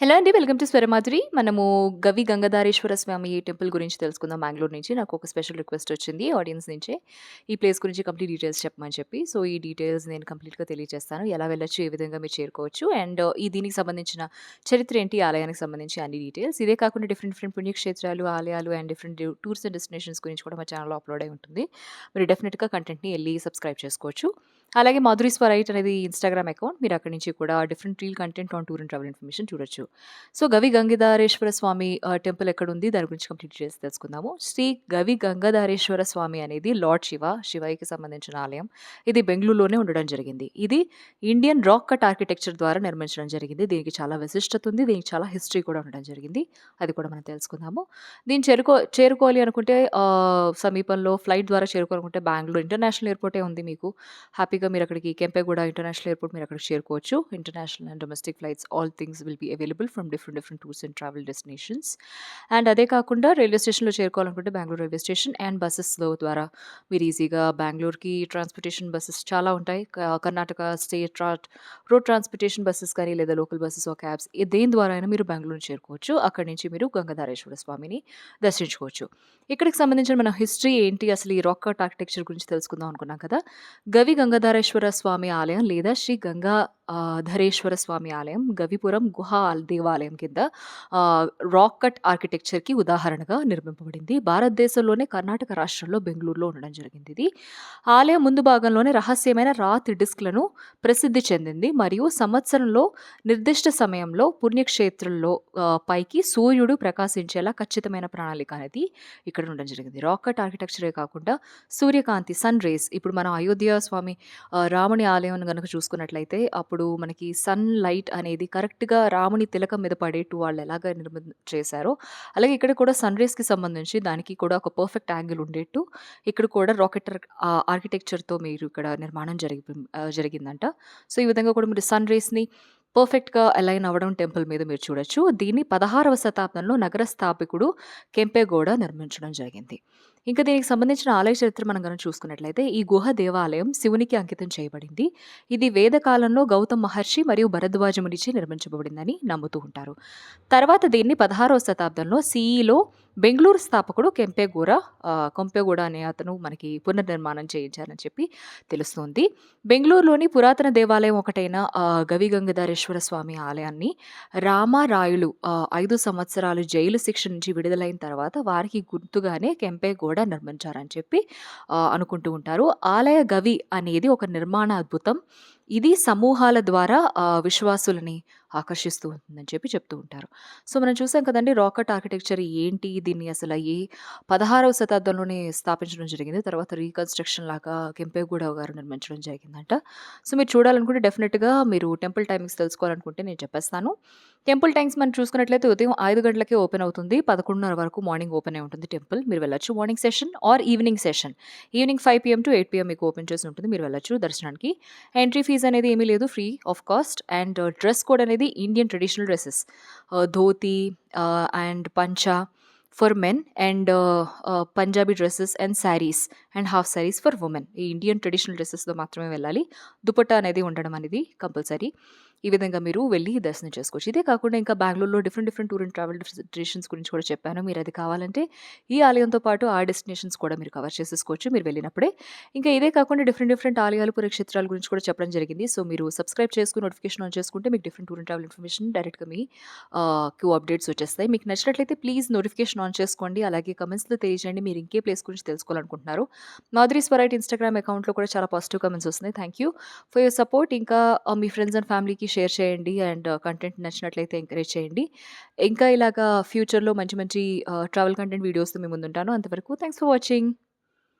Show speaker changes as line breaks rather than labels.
Hello అండి. Welcome to Swaramadhuri. మనము గవి గంగాధారేశ్వర స్వామి temple గురించి తెలుసుకుందాం బెంగళూరు నుంచి. నాకు ఒక స్పెషల్ రిక్వెస్ట్ వచ్చింది ఆడియన్స్ నుంచే. ఈ ప్లేస్ గురించి కంప్లీట్ డీటెయిల్స్ చెప్పమని చెప్పి. సో, ఈ డీటెయిల్స్ నేను కంప్లీట్‌గా తెలియజేస్తాను. ఎలా వెళ్ళొచ్చు, ఏ విధంగా మీరు చేరుకోవచ్చు అండ్ ఈ దీనికి సంబంధించిన చరిత్ర ఏంటి, ఆలయానికి సంబంధించి అన్ని డీటెయిల్స్. ఇదే కాకుండా డిఫరెంట్ డిఫరెంట్ పుణ్యక్షేత్రాలు, ఆలయాలు and different tours and destinations గురించి కూడా మా ఛానల్లో అప్‌లోడ్ అయి ఉంటుంది. మీరు డెఫినెట్గా కంటెంట్‌ని వెళ్ళి సబ్స్క్రైబ్ చేసుకోవచ్చు. అలాగే మాధురి స్వరైట్ అనేది ఇన్‌స్టాగ్రామ్ అకౌంట్. మీరు అక్కడి నుంచి కూడా different reel content on tour and travel information చూడొచ్చు. సో, గవి గంగాధరేశ్వర స్వామి టెంపుల్ ఎక్కడ ఉంది దాని గురించి కంప్లీట్ చేసి తెలుసుకుందాము. శ్రీ గవి గంగాధారేశ్వర స్వామి అనేది లార్డ్ శివ, శివయ్యకి సంబంధించిన ఆలయం. ఇది బెంగళూరులోనే ఉండడం జరిగింది. ఇది ఇండియన్ రాక్ కట్ ఆర్కిటెక్చర్ ద్వారా నిర్మించడం జరిగింది. దీనికి చాలా విశిష్టత ఉంది. దీనికి చాలా హిస్టరీ కూడా ఉండడం జరిగింది. అది కూడా మనం తెలుసుకుందాము. దీన్ని చేరుకో చేరుకోవాలి అనుకుంటే సమీపంలో ఫ్లైట్ ద్వారా చేరుకోవాలనుకుంటే బెంగళూరు ఇంటర్నేషనల్ ఎయిర్‌పోర్టే ఉంది మీకు. హ్యాపీ హ్యాపీగా మీరు అక్కడికి కెంపేగూడ ఇంటర్నేషనల్ ఎయిర్‌పోర్ట్ మీరు అక్కడికి చేరుకోవచ్చు. International and domestic flights all things will be available from different different tours and travel destinations. And అదే కాకుండా రైల్వే స్టేషన్‌లో చేరుకోవాలనుకుంటే బెంగళూరు రైల్వే స్టేషన్ అండ్ బస్సెస్లో ద్వారా మీరు ఈజీగా బెంగళూరుకి ట్రాన్స్‌పోర్టేషన్ బస్సెస్ చాలా ఉంటాయి. Karnataka state road transportation buses కానీ లేదా లోకల్ బస్సెస్ ఆర్ క్యాబ్స్ దేని ద్వారా అయినా మీరు బెంగళూరు చేరుకోవచ్చు. అక్కడి నుంచి మీరు గంగాధారేశ్వర స్వామిని దర్శించుకోవచ్చు. ఇక్కడికి సంబంధించిన మన హిస్టరీ ఏంటి? అసలు ఈ రాక్ ఆర్కిటెక్చర్ గురించి తెలుసుకుందాం అనుకున్నాం కదా! గవి గంగాధరేశ్వర స్వామి ఆలయం లేదా శ్రీ గంగా ధరేశ్వర స్వామి ఆలయం గవిపురం గుహా దేవాలయం కింద రాక్ కట్ ఆర్కిటెక్చర్‌కి ఉదాహరణగా నిర్మింపబడింది. భారతదేశంలోనే కర్ణాటక రాష్ట్రంలో బెంగుళూరులో ఉండడం జరిగింది ఇది. ఆలయం ముందు భాగంలోనే రహస్యమైన రాతి డిస్క్‌లను ప్రసిద్ధి చెందింది మరియు సంవత్సరంలో నిర్దిష్ట సమయంలో పుణ్యక్షేత్రంలో పైకి సూర్యుడు ప్రకాశించేలా ఖచ్చితమైన ప్రణాళిక అనేది ఇక్కడ ఉండడం జరిగింది. రాక్ కట్ ఆర్కిటెక్చరే కాకుండా సూర్యకాంతి సన్ రేస్ ఇప్పుడు మనం అయోధ్య స్వామి రాముని ఆలయం కనుక చూసుకున్నట్లయితే అప్పుడు మనకి సన్ లైట్ అనేది కరెక్ట్‌గా రాముని తిలకం మీద పడేట్టు వాళ్ళు ఎలాగా నిర్మ చేశారో, అలాగే ఇక్కడ కూడా సన్ రేస్‌కి సంబంధించి దానికి కూడా ఒక పర్ఫెక్ట్ యాంగిల్ ఉండేట్టు ఇక్కడ కూడా రాకెటర్ ఆర్కిటెక్చర్‌తో మీరు ఇక్కడ నిర్మాణం జరిగి జరిగిందంట. సో, ఈ విధంగా కూడా మీరు సన్ రేస్‌ని పర్ఫెక్ట్‌గా అలైన్ అవ్వడం టెంపుల్ మీద మీరు చూడొచ్చు. దీన్ని 16వ శతాబ్దంలో నగర స్థాపికుడు కెంపెగౌడ నిర్మించడం జరిగింది. ఇంకా దీనికి సంబంధించిన ఆలయ చరిత్ర మనం కనుక చూసుకున్నట్లయితే ఈ గుహ దేవాలయం శివునికి అంకితం చేయబడింది. ఇది వేద కాలంలో గౌతమ్ మహర్షి మరియు భరద్వాజ మునిచే నిర్మించబడిందని నమ్ముతూ ఉంటారు. తర్వాత దీన్ని 16వ శతాబ్దంలో సిఈలో బెంగళూరు స్థాపకుడు కెంపెగౌడ ఆహ్, అనే అతను మనకి పునర్నిర్మాణం చేయించారని చెప్పి తెలుస్తుంది. బెంగళూరులోని పురాతన దేవాలయం ఒకటైన ఆహ్, గవి గంగాధరేశ్వర స్వామి ఆలయాన్ని రామారాయులు ఐదు సంవత్సరాలు జైలు శిక్ష నుంచి విడుదలైన తర్వాత వారికి గుర్తుగానే కెంపెగౌడ నిర్మించారని చెప్పి అనుకుంటూ ఉంటారు. ఆలయ గవి అనేది ఒక నిర్మాణ అద్భుతం. ఇది సమూహాల ద్వారా విశ్వాసులని ఆకర్షిస్తూ ఉంటుందని చెప్పి చెప్తూ ఉంటారు. సో, మనం చూసాం కదండి రాకెట్ ఆర్కిటెక్చర్ ఏంటి? దీన్ని అసలు ఏ 16వ శతాబ్దంలోనే స్థాపించడం జరిగింది. తర్వాత రీకన్‌స్ట్రక్షన్ లాగా కెంపేగూడ గారు నిర్మించడం జరిగిందంట. సో, మీరు చూడాలనుకుంటే డెఫినెట్గా మీరు టెంపుల్ టైమింగ్స్ తెలుసుకోవాలనుకుంటే నేను చెప్పేస్తాను. టెంపుల్ టైమ్స్ మనం చూసుకున్నట్లయితే ఉదయం ఐదు గంటలకే ఓపెన్ అవుతుంది. 11:30 వరకు మార్నింగ్ ఓపెన్ అయి ఉంటుంది టెంపుల్. మీరు వెళ్ళొచ్చు. Morning session or evening session. Evening five PM to eight PM మీకు ఓపెన్ చేసి ఉంటుంది. మీరు వెళ్ళొచ్చు దర్శనానికి. ఎంట్రీ ఫీజ్ అనేది ఏమీ లేదు. Free of cost and dress code అనేది the Indian traditional dresses, uh, dhoti uh, and pancha. For men and Punjabi dresses and saris and half saris for women. ఈ ఇండియన్ ట్రెడిషనల్ డ్రెస్సెస్లో మాత్రమే వెళ్ళాలి. దుపట్టా అనేది ఉండడం అనేది కంపల్సరీ. ఈ విధంగా మీరు వెళ్ళి దర్శనం చేసుకోవచ్చు. ఇదే కాకుండా ఇంకా బెంగుళూరులో different different tour and travel destinations గురించి కూడా చెప్పాను. మీరు అది కావాలంటే ఈ ఆలయంతో పాటు ఆ డెస్టినేషన్స్ కూడా మీరు కవర్ చేసేసుకోవచ్చు మీరు వెళ్ళినప్పుడే. ఇంకా ఇదే కాకుండా డిఫరెంట్ డిఫరెంట్ ఆలయాలు, పురక్షేత్రాల గురించి కూడా చెప్పడం జరిగింది. సో, మీరు సబ్స్క్రైబ్ చేసుకుని నోటిఫికేషన్ ఆన్ చేసుకుంటే మీకు different tour and travel information డైరెక్ట్‌గా మీ uh, క్యూ అప్డేట్స్ వచ్చేస్తాయి. మీకు నచ్చినట్లయితే ప్లీజ్ నోటిఫికేషన్ ఆన్ చేసుకోండి. అలాగే కమెంట్స్లో తెలియజేయండి మీరు ఇంకే ప్లేస్ గురించి తెలుసుకోవాలనుకుంటున్నారు మాధురి స్వరైట్ ఇన్‌స్టాగ్రామ్ అకౌంట్‌లో కూడా చాలా పాజిటివ్ కమెంట్స్ వస్తున్నాయి. Thank you for your support. ఇంకా మీ ఫ్రెండ్స్ అండ్ ఫ్యామిలీకి షేర్ చేయండి అండ్ కంటెంట్ uh, నచ్చినట్లయితే ఎంకరేజ్ చేయండి. ఇంకా ఇలాగా ఫ్యూచర్‌లో మంచి మంచి ట్రావెల్ కంటెంట్ వీడియోస్‌తో మేము ముందుంటాను. అంతవరకు థ్యాంక్స్ ఫర్ వాచింగ్.